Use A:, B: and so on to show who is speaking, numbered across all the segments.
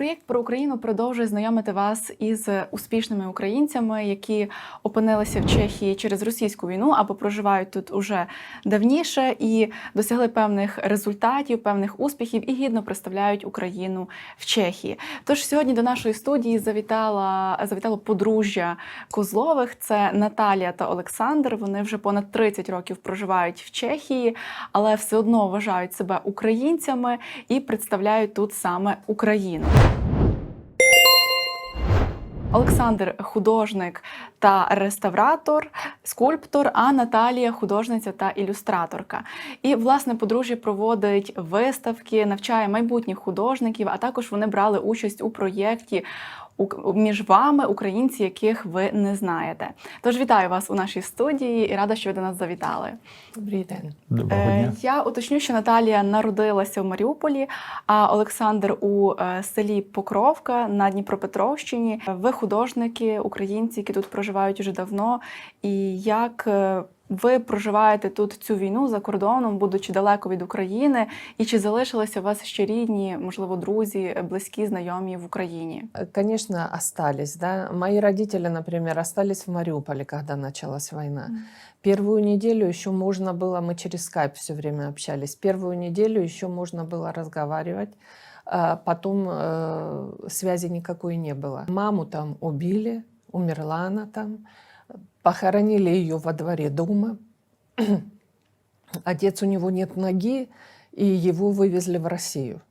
A: Проєкт про Україну продовжує знайомити вас із успішними українцями, які опинилися в Чехії через російську війну або проживають тут уже давніше і досягли певних результатів, певних успіхів і гідно представляють Україну в Чехії. Тож сьогодні до нашої студії завітала завітало подружжя Козлових. Це Наталія та Олександр. Вони вже понад 30 років проживають в Чехії, але все одно вважають себе українцями і представляють тут саме Україну. Олександр художник та реставратор, скульптор, а Наталія художниця та ілюстраторка. І власне подружжя проводить виставки, навчає майбутніх художників, а також вони брали участь у проєкті «У- між вами, українці, яких ви не знаєте. Тож вітаю вас у нашій студії і рада, що ви до нас завітали.
B: Добрий день.
C: Доброго
A: Е,
C: дня.
A: Я уточню, що Наталія народилася в Маріуполі, а Олександр у е, селі Покровка на Дніпропетровщині. Ви художники, українці, які тут проживають уже давно. І як е, ви проживаєте тут цю війну за кордоном, будучи далеко від України, і чи залишилися у вас ще рідні, можливо, друзі, е, близькі, знайомі в Україні?
B: Э, Конечно, остались, да. Мои родители, например, остались в Мариуполе, когда началась война.
A: Мгм.
B: Первую неделю еще можно было, мы через скайп все время общались, первую неделю еще можно было разговаривать, а потом э, связи никакой не было. Маму там убили, умерла она там, похоронили ее во дворе дома. Отец у него нет ноги, и его вывезли в Россию.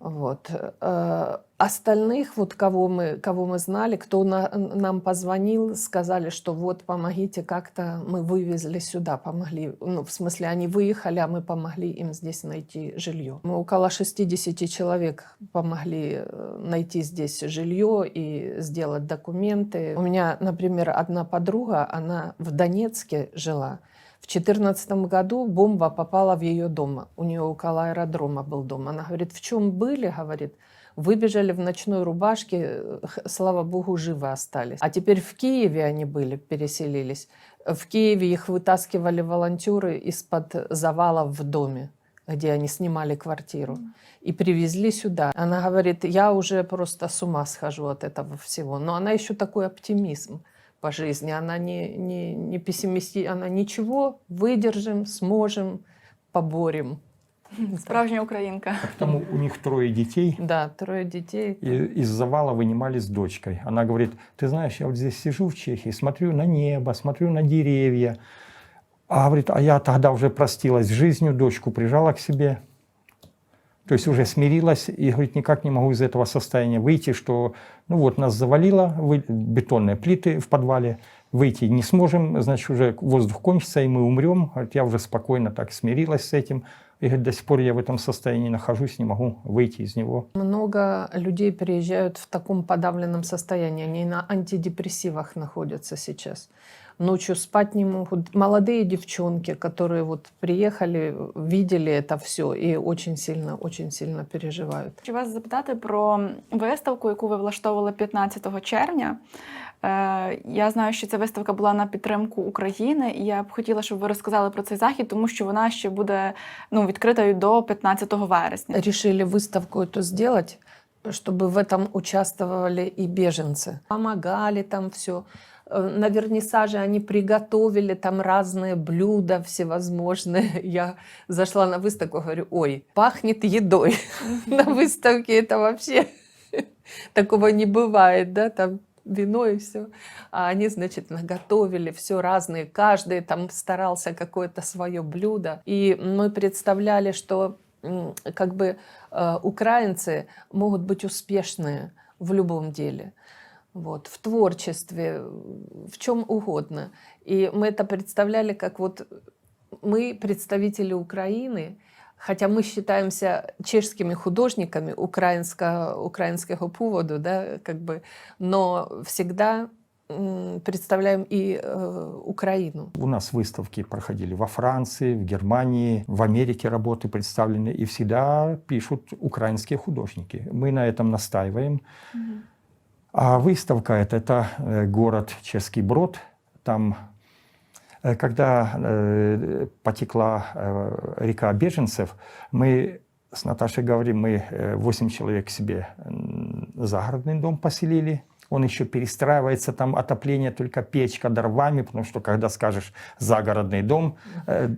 B: Вот. Э, Остальных, вот кого мы, кого мы знали, кто на- нам позвонил, сказали, что вот помогите как-то, мы вывезли сюда, помогли. Ну, в смысле, они выехали, а мы помогли им здесь найти жилье. Мы около 60 человек помогли э, найти здесь жилье и сделать документы. У меня, например, одна подруга, она в Донецке жила. В 2014 году бомба попала в ее дом. У нее около аэродрома был дом. Она говорит, в чем были, говорит, выбежали в ночной рубашке, э, слава богу, живы остались. А теперь в Киеве они были, переселились. В Киеве их вытаскивали волонтеры из-под завалов в доме где они снимали квартиру, и привезли сюда. Она говорит, я уже просто с ума схожу от этого всего. Но она еще такой оптимизм по жизни. Она не, не, не пессимисти, она ничего, выдержим, сможем, поборем.
A: Справжня українка.
C: К тому у них трое детей,
B: Да, трое детей.
C: и из завала вынимали с дочкой. Она говорит, ты знаешь, я вот здесь сижу в Чехии, смотрю на небо, смотрю на деревья. А говорит, а я тогда уже простилась с жизнью, дочку прижала к себе. То есть уже смирилась и, говорит, никак не могу из этого состояния выйти, что, ну вот, нас завалило, вы- бетонные плиты в подвале, выйти не сможем, значит, уже воздух кончится, и мы умрем. Говорит, я уже спокойно так смирилась с этим. И говорит, до сих пор я в этом состоянии нахожусь, не могу выйти из него.
B: Много людей приезжают в таком подавленном состоянии. Они на антидепрессивах находятся сейчас. Ночью спать не могут. Молодые девчонки, которые вот приехали, видели это все и очень сильно, очень сильно переживают.
A: Хочу вас запитати про виставку, яку ви влаштовували 15 червня. Е, Я знаю, що ця виставка була на підтримку України, і я б хотіла, щоб ви розказали про цей захід, тому що вона ще буде ну, відкритою до 15 вересня.
B: Решили выставку эту сделать, чтобы в этом участвовали и беженцы. Помогали там все. На вернисаже они приготовили там разные блюда всевозможные. Я зашла на выставку, говорю, ой, пахнет едой. На выставке это вообще такого не бывает, да, там вино и все. А они, значит, наготовили все разные. Каждый там старался какое-то свое блюдо. И мы представляли, что как бы э, украинцы могут быть успешные в любом деле. Вот, в творчестве, в чем угодно. И мы это представляли как вот мы представители Украины, хотя мы считаемся чешскими художниками украинского, украинского поводу, да, как бы, но всегда представляем и э, Украину.
C: У нас выставки проходили во Франции, в Германии, в Америке работы представлены, и всегда пишут украинские художники. Мы на этом настаиваем. А выставка это, это город Чешский Брод. Там, э, когда э, потекла э, река беженцев, мы с Наташей говорим, мы э, 8 человек себе загородный дом поселили. Он еще перестраивается, там отопление только печка дровами, потому что когда скажешь загородный дом, э,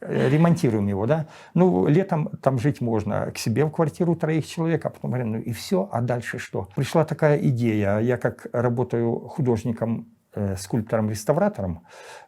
C: э, ремонтируем его, да. Ну, летом там жить можно к себе в квартиру троих человек, а потом говорим, ну и все, а дальше что? Пришла такая идея, я как работаю художником, э, скульптором-реставратором,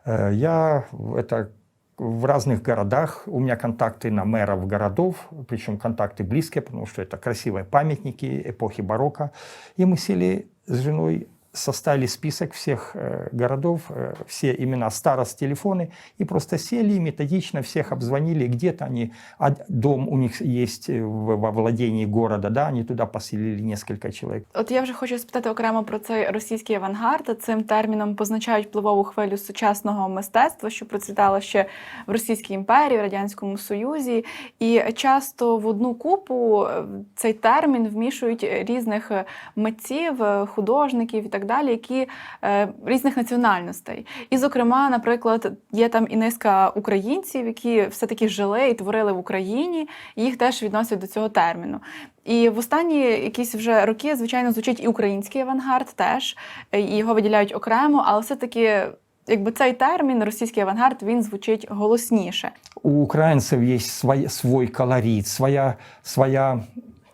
C: э, я это в разных городах. У меня контакты на мэров городов, причем контакты близкие, потому что это красивые памятники эпохи барокко. И мы сели с женой, составили список всех э, городов, э, все имена старост, телефоны, и просто сели и методично всех обзвонили. Где-то они, а дом у них есть э, в- во владении города, да, они туда поселили несколько человек.
A: От я вже хочу спитати окремо про цей російський авангард. Цим терміном позначають впливову хвилю сучасного мистецтва, що процвітало ще в Російській імперії, в Радянському Союзі. І часто в одну купу е, цей термін вмішують різних е, митців, е, художників і так далі, які е, різних національностей. І, зокрема, наприклад, є там і низка українців, які все-таки жили і творили в Україні, і їх теж відносять до цього терміну. І в останні якісь вже роки, звичайно, звучить і український авангард теж, е, і його виділяють окремо, але все-таки. Якби цей термін російський авангард він звучить голосніше.
C: у украинцев есть свой, свой колорит, своя, своя,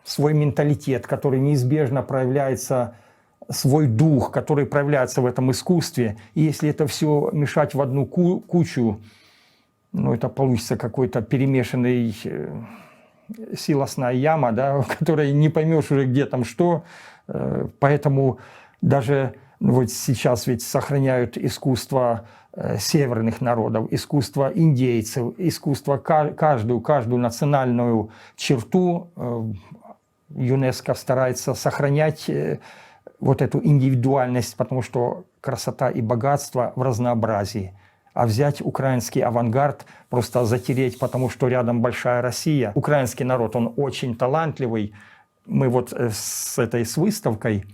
C: свой менталитет, который неизбежно проявляется, свой дух, который проявляется в этом искусстве. И если это все мешать в одну ку- кучу, ну, это получится какой-то перемешанный э, силосная яма, да, в которой не поймешь уже, где там что. Э, Поэтому даже ну, вот сейчас ведь сохраняют искусство э, северных народов, искусство индейцев, искусство ка- каждую, каждую национальную черту ЮНЕСКО старается сохранять вот эту индивидуальность, потому что красота и богатство в разнообразии. А взять украинский авангард, просто затереть, потому что рядом большая Россия. Украинский народ, он очень талантливый. Мы вот э, с этой с выставкой,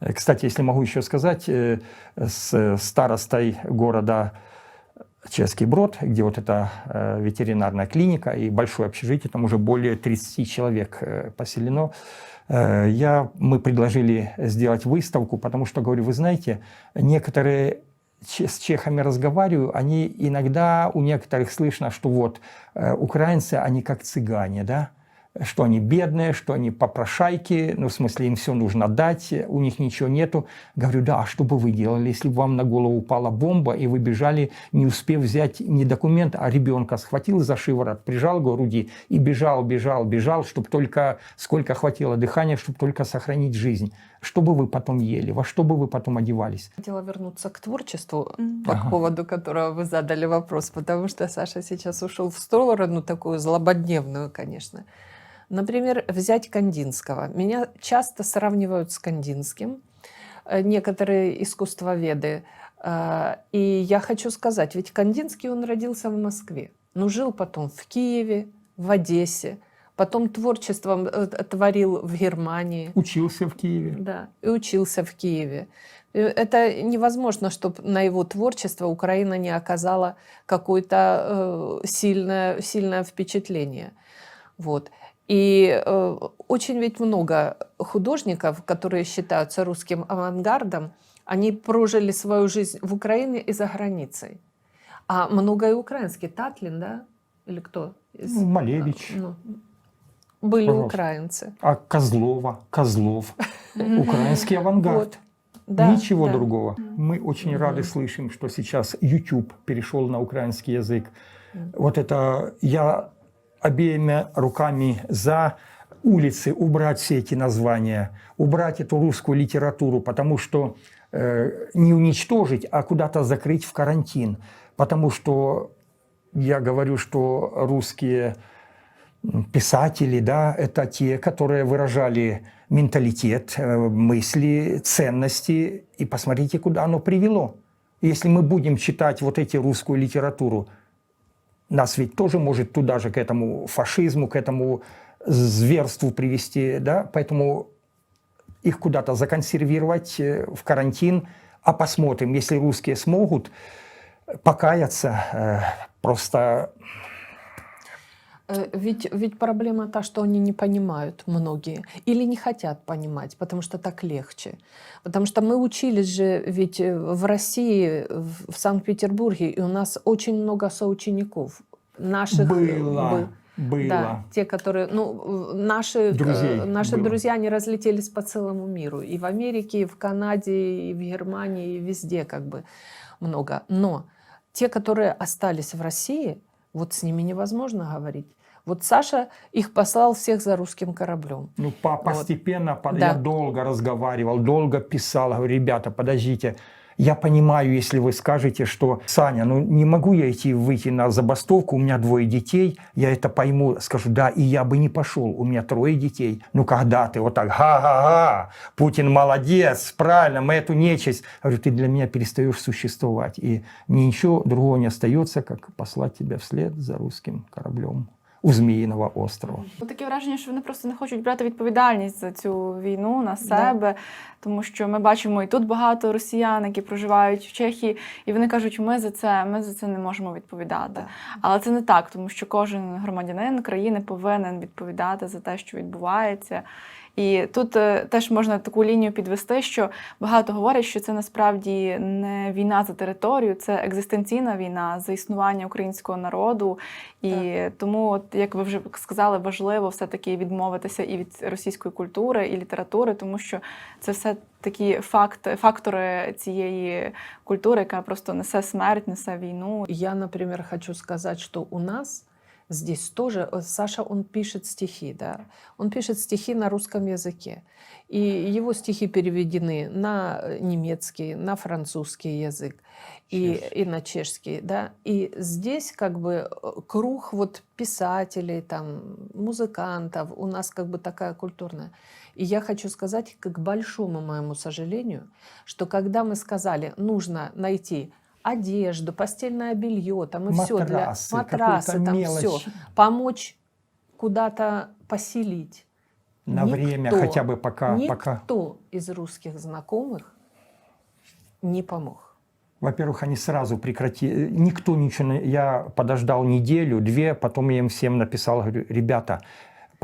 C: э, кстати, если могу еще сказать, э, с старостой города Чешский Брод, где вот эта ветеринарная клиника и большое общежитие, там уже более 30 человек поселено. Э, я, мы предложили сделать выставку, потому что, говорю, вы знаете, некоторые с чехами разговариваю, они иногда у некоторых слышно, что вот э, украинцы, они как цыгане, да, что они бедные, что они попрошайки, ну, в смысле, им все нужно дать, у них ничего нету. Говорю, да, а что бы вы делали, если бы вам на голову упала бомба, и вы бежали, не успев взять не документ, а ребенка схватил за шиворот, прижал к груди и бежал, бежал, бежал, чтобы только, сколько хватило дыхания, чтобы только сохранить жизнь. Что бы вы потом ели, во что бы вы потом одевались?
B: Хотела вернуться к творчеству, по
C: Ага.
B: поводу которого вы задали вопрос, потому что Саша сейчас ушел в сторону такую злободневную, конечно. Например, взять Кандинского. Меня часто сравнивают с Кандинским, э, некоторые искусствоведы. Э, И я хочу сказать, ведь Кандинский, он родился в Москве, но жил потом в Киеве, в Одессе, потом творчеством э, творил в Германии.
C: Учился в Киеве.
B: Да, и учился в Киеве. Это невозможно, чтобы на его творчество Украина не оказала какое-то сильное, сильное впечатление. Вот. И э, очень ведь много художников, которые считаются русским авангардом, они прожили свою жизнь в Украине и за границей. А много и украинских. Татлин, да? Или кто? из-
C: Ну, Малевич.
B: Ну, были
C: Пожалуйста.
B: украинцы.
C: А Козлова, Козлов, украинский авангард.
B: Да,
C: Ничего
B: да.
C: другого. Мы очень
B: Мгм.
C: рады слышим, что сейчас YouTube перешел на украинский язык.
B: Мгм.
C: Вот это я обеими руками за улицы убрать все эти названия, убрать эту русскую литературу, потому что э, не уничтожить, а куда-то закрыть в карантин. Потому что я говорю, что русские писатели, да, это те, которые выражали менталитет, э, мысли, ценности. И посмотрите, куда оно привело. Если мы будем читать вот эти русскую литературу, нас ведь тоже может туда же, к этому фашизму, к этому зверству привести, да, поэтому их куда-то законсервировать э, в карантин, а посмотрим, если русские смогут покаяться, э, просто
B: Ведь, ведь проблема та, что они не понимают многие или не хотят понимать, потому что так легче. Потому что мы учились же ведь э, в России, в Санкт-Петербурге, и у нас очень много соучеников. Наших э,
C: Было,
B: бы-
C: было.
B: Да, те, которые, ну, наши, э,
C: Друзей
B: наши
C: было.
B: друзья, они разлетелись по целому миру. И в Америке, и в Канаде, и в Германии, и везде как бы много. Но те, которые остались в России, вот с ними невозможно говорить. Вот Саша их послал всех за русским кораблем.
C: Ну, по-
B: Вот.
C: постепенно, по-
B: Да.
C: я долго разговаривал, долго писал, говорю, ребята, подождите, я понимаю, если вы скажете, что Саня, ну не могу я идти выйти на забастовку, у меня двое детей, я это пойму, скажу, да, и я бы не пошел, у меня трое детей. Ну когда ты вот так, га-га-га, Путин молодец, правильно, мы эту нечисть. Говорю, ты для меня перестаешь существовать, и ничего другого не остается, как послать тебя вслед за русским кораблем у Змеиного острова.
A: Ну, Таке враження, що вони просто не хочуть брати відповідальність за цю війну на себе, тому що ми бачимо і тут багато росіян, які проживають в Чехії, і вони кажуть, ми за це, ми за це не можемо відповідати.
B: Да.
A: Але це не так, тому що кожен громадянин країни повинен відповідати за те, що відбувається. І тут е, теж можна таку лінію підвести, що багато говорять, що це насправді не війна за територію, це екзистенційна війна за існування українського народу. І тому, от, як ви вже сказали, важливо все-таки відмовитися і від російської культури, і літератури, тому що це все такі факт, фактори цієї культури, яка просто несе смерть, несе війну.
B: Я, например, хочу сказати, що у нас здесь тоже э, Саша, он пишет стихи, да, он пишет стихи на русском языке, и его стихи переведены на э, немецкий, на французский язык и, и на чешский, да, и здесь как бы э, круг вот писателей, там, музыкантов, у нас как бы такая культурная. И я хочу сказать, к большому моему сожалению, что когда мы сказали, нужно найти одежду, постельное белье, там и все для
C: Матрасы,
B: матрасы, там
C: мелочь.
B: все, помочь куда-то поселить.
C: На время,
B: Никто,
C: хотя бы пока, пока.
B: Никто из русских знакомых не помог.
C: Во-первых, они сразу прекратили. Никто ничего... Я подождал неделю, две, потом я им всем написал, говорю, ребята,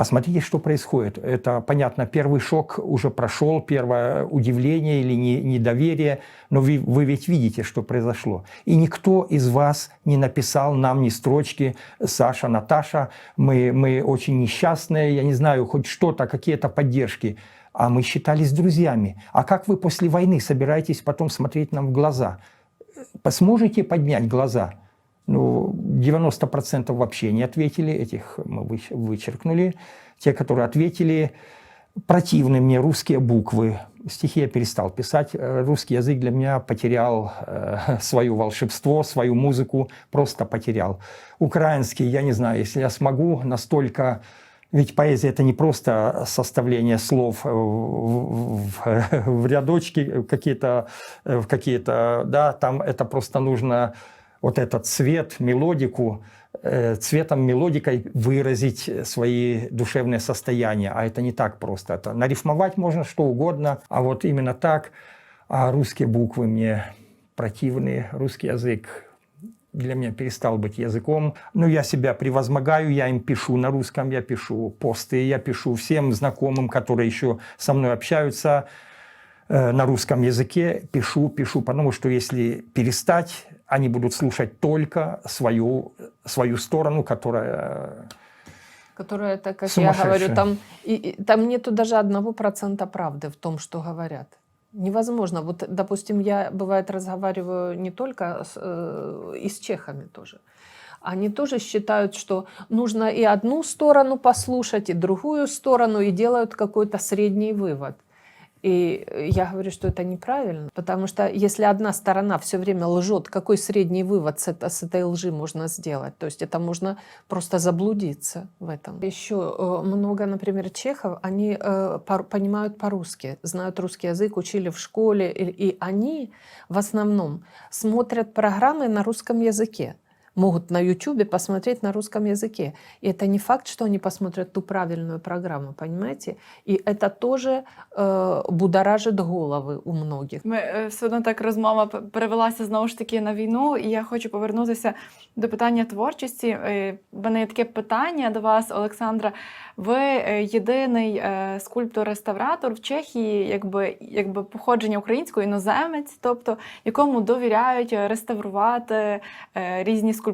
C: посмотрите, что происходит. Это, понятно, первый шок уже прошел, первое удивление или не- недоверие, но вы, вы ведь видите, что произошло. И никто из вас не написал нам ни строчки «Саша, Наташа, мы, мы очень несчастные, я не знаю, хоть что-то, какие-то поддержки». А мы считались друзьями. А как вы после войны собираетесь потом смотреть нам в глаза? Сможете поднять глаза? Ну, 90% вообще не ответили, этих мы выч- вычеркнули. Те, которые ответили, противны мне русские буквы. Стихи я перестал писать. Э, Русский язык для меня потерял э, свое волшебство, свою музыку, просто потерял. Украинский, я не знаю, если я смогу настолько... Ведь поэзия – это не просто составление слов э, в, в- в рядочки какие-то, э, в какие-то, да, там это просто нужно вот этот цвет, мелодику, э, цветом, мелодикой выразить свои душевные состояния. А это не так просто. Это нарифмовать можно что угодно, а вот именно так. А русские буквы мне противны, русский язык для меня перестал быть языком. Но я себя превозмогаю, я им пишу на русском, я пишу посты, я пишу всем знакомым, которые еще со мной общаются э, на русском языке, пишу, пишу, потому что если перестать, они будут слушать только свою, свою сторону, которая
B: Которая, это, как я говорю, там, и, и там нету даже одного процента правды в том, что говорят. Невозможно. Вот, допустим, я, бывает, разговариваю не только с, э, и с чехами тоже. Они тоже считают, что нужно и одну сторону послушать, и другую сторону, и делают какой-то средний вывод. И я говорю, что это неправильно, потому что если одна сторона все время лжет, какой средний вывод с, это- с этой лжи можно сделать? То есть это можно просто заблудиться в этом. Еще э, много, например, чехов, они э, понимают по-русски, знают русский язык, учили в школе, и они в основном смотрят программы на русском языке. могут на Ютубе посмотреть на русском языке. И это не факт, что они посмотрят ту правильную программу, понимаете? И это тоже э, будоражит головы у многих.
A: Ми е, все одно так розмова п- перевелася знову ж таки на війну, і я хочу повернутися до питання творчості. Е, В мене є таке питання до вас, Олександра. Ви е, єдиний е, скульптор-реставратор в Чехії, якби, якби походження українського іноземець, тобто якому довіряють е, реставрувати е, різні скульптури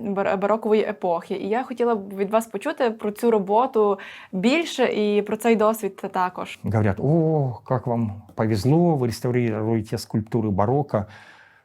A: бар- барокової епохи. І я хотіла б від вас почути про цю роботу більше і про цей досвід також.
C: Говорят, о, как вам повезло, вы реставрируете скульптуры барокко.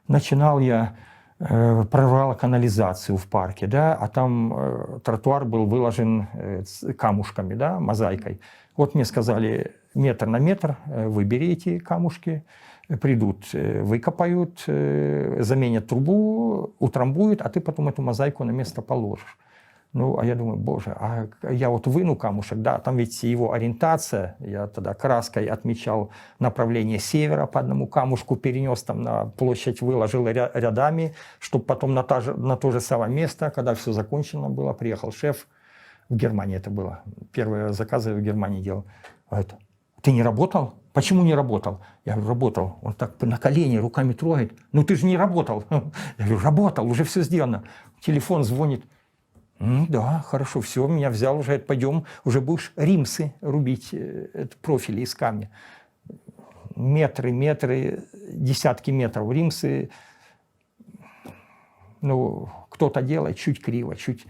C: Начинал я, э, прорвал канализацию в парке, да, а там э, тротуар был выложен э, с камушками, да, мозаикой. Вот мне сказали, метр на метр э, выбери эти камушки, э, придут, э, выкопают, э, заменят трубу, утрамбуют, а ты потом эту мозаику на место положишь. Ну, а я думаю, боже, а я вот выну камушек, да, там ведь его ориентация, я тогда краской отмечал направление севера по одному камушку, перенес там на площадь, выложил ря- рядами, чтобы потом на, та же- на то же самое место, когда все закончено было, приехал шеф, в Германии это было, первые заказы в Германии делал, говорит, ты не работал? Почему не работал? Я говорю, работал. Он так на колени руками трогает. Ну ты же не работал. Я говорю, работал, уже все сделано. Телефон звонит. «М, да, хорошо, все, меня взял уже, пойдем, уже будешь римсы рубить, э, это профили из камня. Метры, метры, десятки метров римсы. Ну, кто-то делает чуть криво, чуть...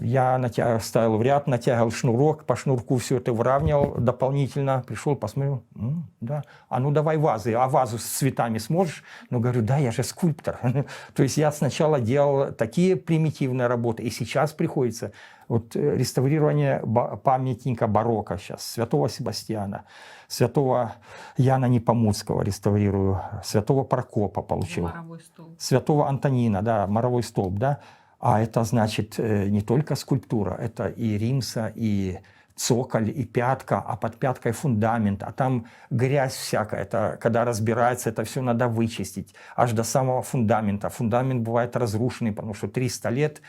C: Я натя- ставил в ряд, натягивал шнурок, по шнурку все это выравнивал дополнительно. Пришел, посмотрел, «М, да, а ну давай вазы, а вазу с цветами сможешь? Ну, говорю, да, я же скульптор. То есть я сначала делал такие примитивные работы, и сейчас приходится вот э, реставрирование памятника барокко сейчас, святого Себастьяна, святого Яна Непомуцкого реставрирую, святого Прокопа получил святого Антонина, да, моровой столб, да, а это значит э, не только скульптура, это и римса, и цоколь, и пятка, а под пяткой фундамент, а там грязь всякая, это когда разбирается, это все надо вычистить, аж до самого фундамента. Фундамент бывает разрушенный, потому что 300 лет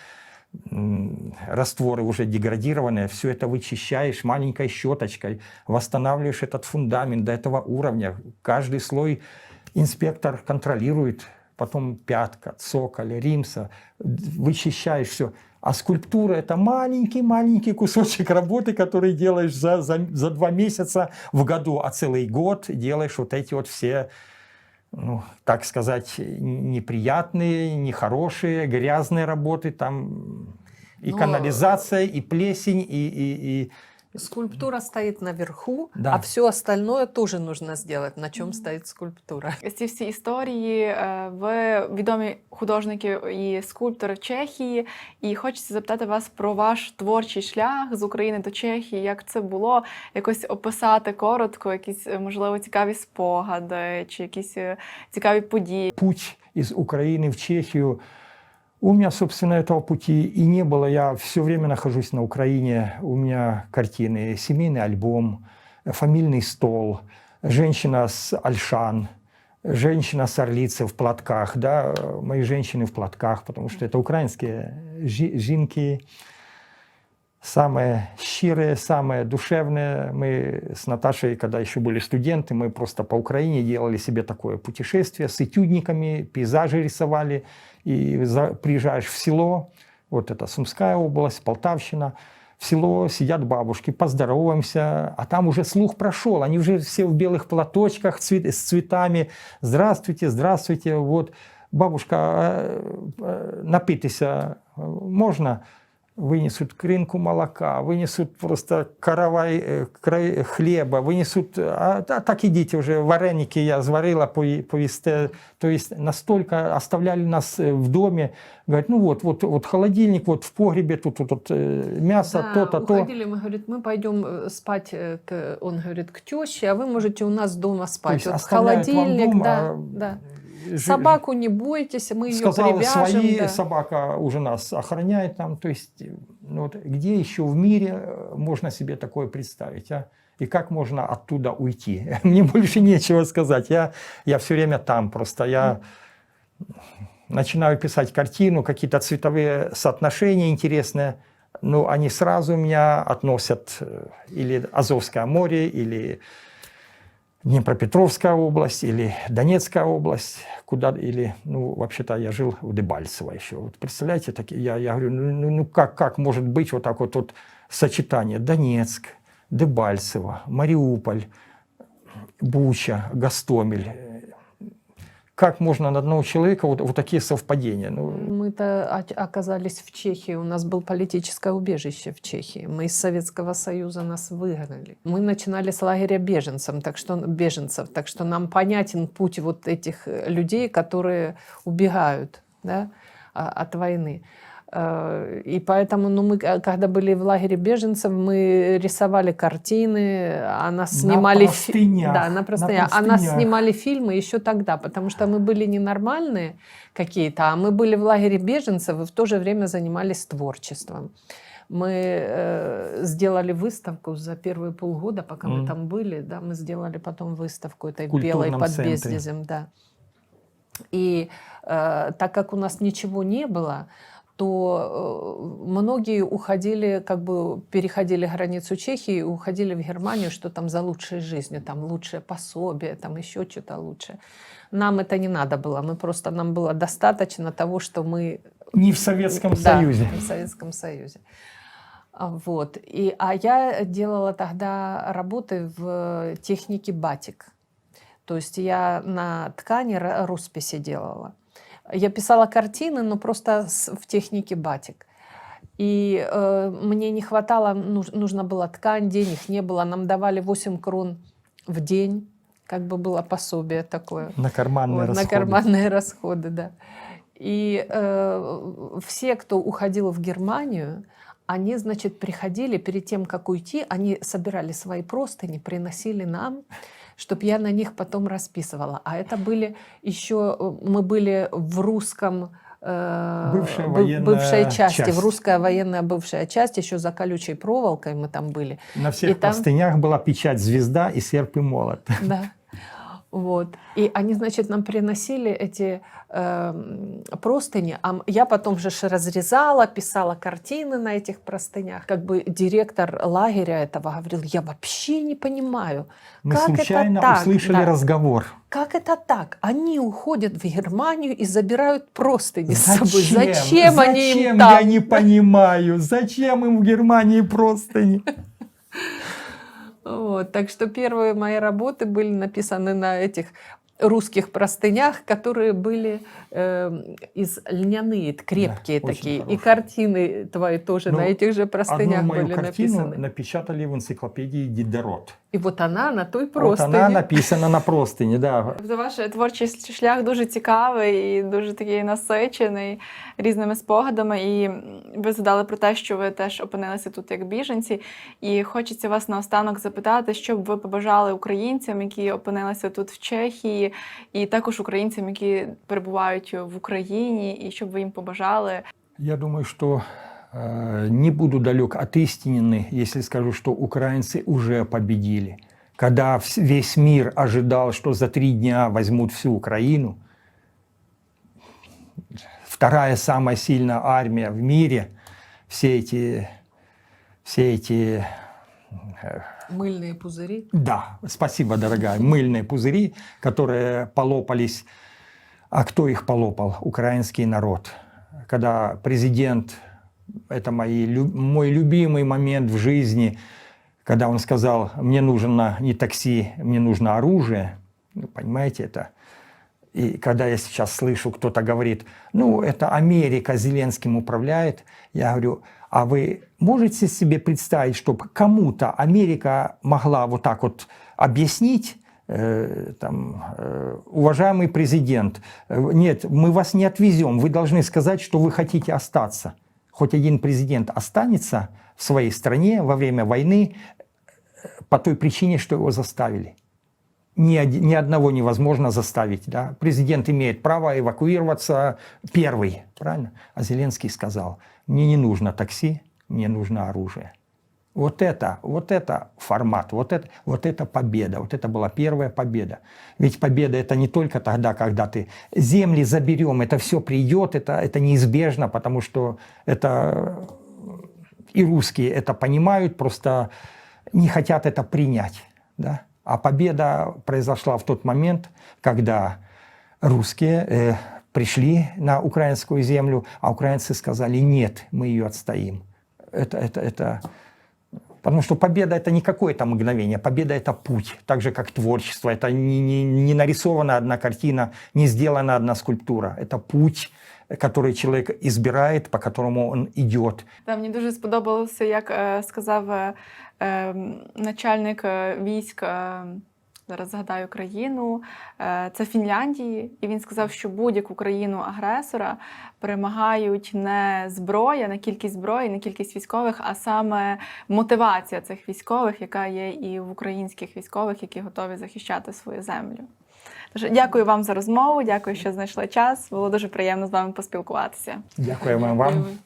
C: растворы уже деградированные, все это вычищаешь маленькой щеточкой, восстанавливаешь этот фундамент до этого уровня. Каждый слой инспектор контролирует, потом пятка, цоколь, римса, вычищаешь все. А скульптура – это маленький-маленький кусочек работы, который делаешь за, за, за два месяца в году, а целый год делаешь вот эти вот все, ну, так сказать, неприятные, нехорошие, грязные работы. Там и
B: Но-
C: канализация, и плесень, и, и, и
B: Скульптура стоит наверху,
C: Да.
B: а все остальное тоже нужно сделать, на чем стоит скульптура.
A: Ці всі історії, е, ви відомі художники і скульптори в Чехії, і хочеться запитати вас про ваш творчий шлях з України до Чехії. Як це було? Якось описати коротко, якісь е, можливо цікаві спогади чи якісь е, цікаві події.
C: путь из Украины в Чехию. У меня, собственно, этого пути и не было. Я все время нахожусь на Украине. У меня картины, семейный альбом, фамильный стол, женщина с Альшан, женщина с Орлицы в платках. Да, мои женщины в платках, потому что это украинские жи- жинки. Самые щирые, самые душевные. Мы с Наташей, когда еще были студенты, мы просто по Украине делали себе такое путешествие с этюдниками, пейзажи рисовали. И за- приезжаешь в село, вот это Сумская область, Полтавщина, в село сидят бабушки, поздороваемся, а там уже слух прошел, они уже все в белых платочках цвет- с цветами. Здравствуйте, здравствуйте, вот бабушка, э, э, напитися можно? Вынесут крынку молока, вынесут просто каравай э, край хлеба, вынесут, а, а так идите уже, вареники я сварила, поїсте. То есть настолько оставляли нас э, в доме, говорят, ну вот, вот, вот холодильник, вот в погребе, тут, тут, тут э, мясо,
B: Да,
C: то-то, то.
B: уходили, мы, говорит, мы пойдем э, спать, э, к, он говорит, к теще, а вы можете у нас дома
C: То
B: спать.
C: есть
B: Вот холодильник,
C: дом,
B: да,
C: а
B: да. Собаку не бойтесь, мы ее
C: сказал
B: привяжем.
C: свои,
B: да.
C: собака уже нас охраняет там. То есть, э, ну вот, где еще в мире э, можно себе такое представить, а? И как можно оттуда уйти? Мне больше нечего сказать. Я, я все время там, просто я начинаю писать картину, какие-то цветовые соотношения интересные, ну, они сразу меня относят э, или Азовское море, или Днепропетровская область, или Донецкая область, куда, или, ну, вообще-то я жил в Дебальцево еще. Вот представляете, так, я, я говорю, ну, ну, ну как, как может быть вот так вот, вот сочетание Донецк, Дебальцево, Мариуполь, Буча, Гастомель. Как можно на одного человека вот, вот такие совпадения? Ну,
B: Мы-то оказались в Чехии, у нас было политическое убежище в Чехии. Мы из Советского Союза нас выгнали. Мы начинали с лагеря беженцев, так что, беженцев, так что нам понятен путь вот этих э, людей, которые убегают да, а- от войны. Э, И поэтому, ну, мы, э, когда были в лагере беженцев, мы рисовали картины, а нас снимали... фи-
C: простынях,
B: Да, на
C: на
B: простынях. А нас снимали фильмы еще тогда, потому что мы были ненормальные какие-то, а мы были в лагере беженцев и в то же время занимались творчеством. Мы э, сделали выставку за первые полгода, пока мы
C: Мгм.
B: там были, да, мы сделали потом выставку этой белой под
C: центре.
B: Бездезем, да. И э, так как у нас ничего не было, то э, многие уходили, как бы переходили границу Чехии, и уходили в Германию, что там за лучшей жизнью, там лучшее пособие, там еще что-то лучше. Нам это не надо было, мы просто нам было достаточно того, что мы
C: не в Советском
B: да,
C: Союзе.
B: в Советском Союзе. А, Вот. И, а я делала тогда работы в технике батик. То есть я на ткани росписи делала. Я писала картины, но просто в технике батик. И э, мне не хватало, нуж- нужно было ткань, денег не было. Нам давали 8 крон в день, как бы было пособие такое.
C: На карманные
B: Вот,
C: расходы.
B: На карманные расходы, да. И э, все, кто уходил в Германию, они, значит, приходили перед тем, как уйти, они собирали свои простыни, приносили нам, чтобы я на них потом расписывала. А это были еще, э, мы были в русском э,
C: Бывшая
B: быв-
C: военная
B: бывшей части,
C: часть.
B: в русская военная бывшая часть, еще за колючей проволокой мы там были.
C: На всех
B: И там-
C: простынях была печать звезда и серп и молот.
B: Да. Вот. И они, значит, нам приносили эти эм, простыни, а я потом же разрезала, писала картины на этих простынях. Как бы директор лагеря этого говорил, я вообще не понимаю,
C: Мы
B: как
C: случайно
B: это так?
C: услышали
B: Да.
C: разговор.
B: Как это так? Они уходят в Германию и забирают простыни с собой.
C: Зачем?
B: Зачем они им
C: Зачем?
B: там?
C: Я не понимаю. Зачем им в Германии простыни?
B: Вот, так что первые мои работы были написаны на этих русских простынях, которые были э, из льняные, крепкие
C: очень
B: такие. И картины твои тоже
C: Ну,
B: на этих же
C: Одну
B: простынях
C: мою
B: были
C: картину
B: написаны.
C: напечатали в энциклопедии Дидерот.
B: И вот она на той
C: Вот
B: простыне.
C: она написана на простыні, да.
A: Тобто ваш творчий шлях дуже цікавий і дуже такий насичений різними спогадами. І ви згадали про те, що ви теж опинилися тут як біженці. І хочеться вас наостанок запитати, що б ви побажали українцям, які опинилися тут в Чехії, і також українцям, які перебувають в Україні, і що б ви їм побажали.
C: Я думаю, что э, не буду далек от истины, если скажу, что украинцы уже победили. Когда весь мир ожидал, что за три дня возьмут всю Украину, вторая самая сильная армия в мире, все эти, все эти
B: Мыльные пузыри.
C: да, спасибо, дорогая. Мыльные пузыри, которые полопались. А кто их полопал? Украинский народ. Когда президент, это мои, мой любимый момент в жизни, когда он сказал, мне нужно не такси, мне нужно оружие. Ну, понимаете, это... И когда я сейчас слышу, кто-то говорит, ну, это Америка Зеленским управляет, я говорю, а вы можете себе представить, чтобы кому-то Америка могла вот так вот объяснить, э, там, э, уважаемый президент, э, нет, мы вас не отвезем, вы должны сказать, что вы хотите остаться. Хоть один президент останется в своей стране во время войны э, по той причине, что его заставили ни, оди- ни одного невозможно заставить. Да? Президент имеет право эвакуироваться первый, правильно? А Зеленский сказал, мне не нужно такси, мне нужно оружие. Вот это, вот это формат, вот это, вот это победа, вот это была первая победа. Ведь победа это не только тогда, когда ты земли заберем, это все придет, это, это неизбежно, потому что это и русские это понимают, просто не хотят это принять. Да? А победа произошла в тот момент, когда русские э, пришли на украинскую землю, а украинцы сказали, нет, мы ее отстоим. Это, это, это... Потому что победа это не какое-то мгновение, победа это путь, так же как творчество. Это не, не, не нарисована одна картина, не сделана одна скульптура. Это путь, который человек избирает, по которому он идет.
A: Та мені дуже сподобалося, як сказав начальник військ. Зараз згадаю країну, е, це Фінляндії, і він сказав, що будь-яку країну агресора перемагають не зброя, не кількість зброї, не кількість військових, а саме мотивація цих військових, яка є і в українських військових, які готові захищати свою землю. Тож дякую вам за розмову. Дякую, що знайшли час. Було дуже приємно з вами поспілкуватися.
C: Дякуємо вам.
A: Дякую.